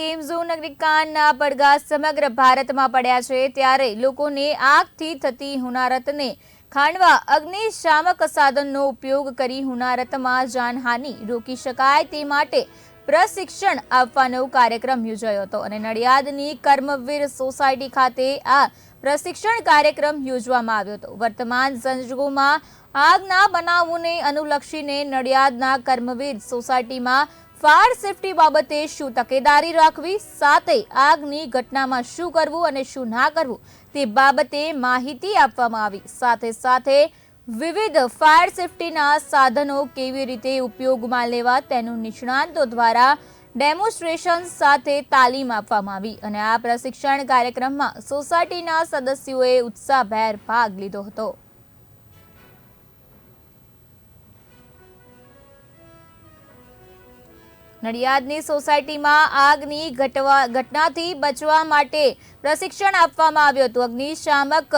Game zone અગ્નિકાંડના પડઘા સમગ્ર ભારતમાં પડ્યા છે ત્યારે લોકોને આગથી થતી હુનારતને ખાંડવા અગ્નિશામક સાધનનો ઉપયોગ કરી હુનારતમાં જાનહાનિ રોકી શકાય તે માટે પ્રશિક્ષણ આપવાનો કાર્યક્રમ યોજાયો હતો અને નડિયાદની કર્મવીર સોસાયટી ખાતે આ પ્રશિક્ષણ કાર્યક્રમ યોજવામાં આવ્યો હતો. વર્તમાન સંજોગોમાં આગના બનાવોને અનુલક્ષીને નડિયાદના કર્મવીર સોસાયટીમાં ફાયર સેફટી બાબતે શું તકેદારી રાખવી, સાથે આગની ઘટનામાં શું કરવું અને શું ના કરવું તે બાબતે માહિતી આપવામાં આવી. સાથે સાથે વિવિધ ફાયર સેફટીના સાધનો કેવી રીતે ઉપયોગમાં લેવા તેનું નિષ્ણાંતો દ્વારા ડેમોન્સ્ટ્રેશન સાથે તાલીમ આપવામાં આવી અને આ પ્રશિક્ષણ કાર્યક્રમમાં સોસાયટીના સદસ્યોએ ઉત્સાહભેર ભાગ લીધો હતો. નડિયાદની સોસાયટીમાં આગની ઘટવા ઘટનાથી બચવા માટે પ્રશિક્ષણ આપવામાં આવ્યું હતું. અગ્નિશામક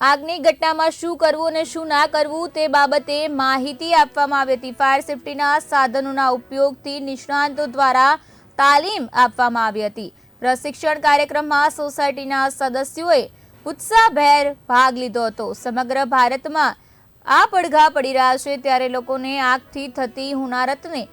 આગની ઘટનામાં શું કરવું અને શું ના કરવું તે બાબતે માહિતી આપવામાં આવી હતી. ફાયર સેફટીના સાધનોના ઉપયોગથી નિષ્ણાંતો દ્વારા તાલીમ આપવામાં આવી હતી. પ્રશિક્ષણ કાર્યક્રમમાં સોસાયટીના સદસ્યોએ ઉત્સાહભેર ભાગ લીધો હતો. સમગ્ર ભારતમાં આ પડઘા પડી રહ્યા છે ત્યારે લોકોને આગથી થતી હુનારતને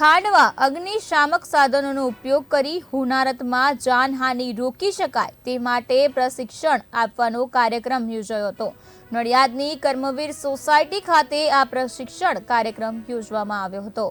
ખાંડવા અગ્નિશામક સાધનોનો ઉપયોગ કરી હુનારતમાં જાનહાનિ રોકી શકાય તે માટે પ્રશિક્ષણ આપવાનો કાર્યક્રમ યોજાયો હતો. નડિયાદની કર્મવીર સોસાયટી ખાતે આ પ્રશિક્ષણ કાર્યક્રમ યોજવામાં આવ્યો હતો.